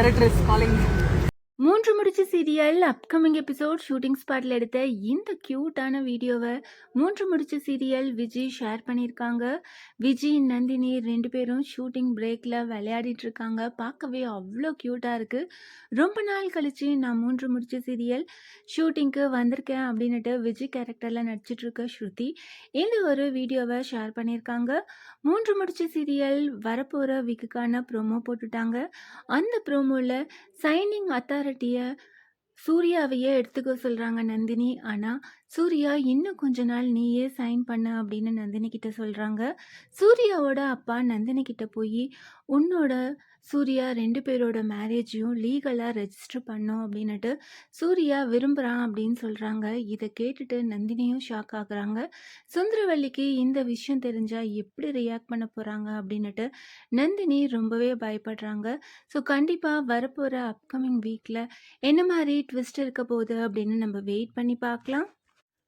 Director is calling serial upcoming episode shooting ஸ்பாட்டில் எடுத்த இந்த க்யூட்டான வீடியோவை மூன்று முடிச்ச சீரியல் விஜய் ஷேர் பண்ணியிருக்காங்க. விஜய் நந்தினி ரெண்டு பேரும் ஷூட்டிங் பிரேக்கில் விளையாடிட்டு இருக்காங்க. பார்க்கவே அவ்வளோ க்யூட்டாக இருக்குது ரொம்ப நாள் கழித்து நான் மூன்று முடிச்ச சீரியல் ஷூட்டிங்க்கு வந்திருக்கேன் அப்படின்னுட்டு விஜய் கேரக்டரில் நடிச்சிட்ருக்க ஸ்ருதி இந்த ஒரு வீடியோவை ஷேர் பண்ணியிருக்காங்க. மூன்று முடிச்ச சீரியல் வரப்போகிற வீக்குக்கான ப்ரோமோ போட்டுட்டாங்க. அந்த ப்ரோமோவில் சைனிங் அத்தாரிட்டியை சூர்யாவையே எடுத்துக்க சொல்கிறாங்க நந்தினி. ஆனால் சூர்யா இன்னும் கொஞ்ச நாள் நீயே சைன் பண்ண அப்படின்னு நந்தினி கிட்ட சொல்கிறாங்க சூர்யாவோட அப்பா நந்தினி கிட்ட போய் உன்னோட சூர்யா ரெண்டு பேரோட மேரேஜையும் லீகலாக ரெஜிஸ்டர் பண்ணோம் அப்படின்னுட்டு சூர்யா விரும்புகிறான் அப்படின்னு சொல்கிறாங்க இதை கேட்டுட்டு நந்தினியும் ஷாக் ஆகுறாங்க. சுந்தரவல்லிக்கு இந்த விஷயம் தெரிஞ்சால் எப்படி ரியாக்ட் பண்ண போகிறாங்க அப்படின்னுட்டு நந்தினி ரொம்பவே பயப்படுறாங்க. ஸோ கண்டிப்பாக வரப்போகிற அப்கமிங் வீக்கில் என்ன மாதிரி ட்விஸ்ட் இருக்க போகுது அப்படின்னு நம்ம வெயிட் பண்ணி பார்க்கலாம்.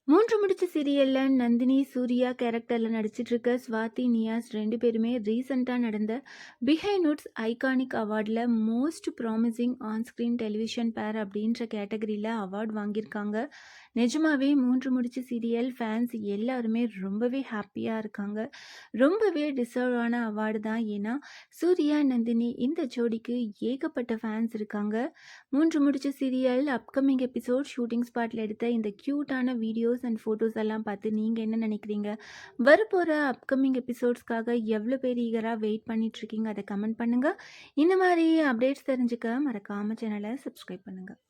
மூன்று முடிச்ச சீரியலில் நந்தினி சூர்யா கேரக்டரில் நடிச்சிட்டு இருக்க ஸ்வாதி நியாஸ் ரெண்டு பேருமே ரீசெண்டாக நடந்த behind iconic அவார்டில் most promising on screen television pair அப்படின்ற கேட்டகரியில் அவார்ட் வாங்கியிருக்காங்க. நிஜமாவே மூன்று முடிச்ச சீரியல் ஃபேன்ஸ் எல்லாருமே ரொம்பவே ஹாப்பியாக இருக்காங்க. ரொம்பவே டிசர்வான அவார்டு தான். ஏன்னா சூர்யா நந்தினி இந்த ஜோடிக்கு ஏகப்பட்ட ஃபேன்ஸ் இருக்காங்க. மூன்று முடிச்ச சீரியல் அப்கமிங் எபிசோட் ஷூட்டிங் ஸ்பாட்டில் எடுத்த இந்த க்யூட்டான வீடியோஸ் அண்ட் ஃபோட்டோஸ் எல்லாம் பார்த்து நீங்கள் என்ன நினைக்கிறீங்க? வரப்போகிற அப்கமிங் எபிசோட்ஸ்க்காக எவ்வளோ பேர் ஈகராக வெயிட் பண்ணிகிட்ருக்கீங்க அதை கமெண்ட் பண்ணுங்கள் இந்த மாதிரி அப்டேட்ஸ் தெரிஞ்சுக்க மறக்காமல் சேனலை சப்ஸ்கிரைப் பண்ணுங்கள்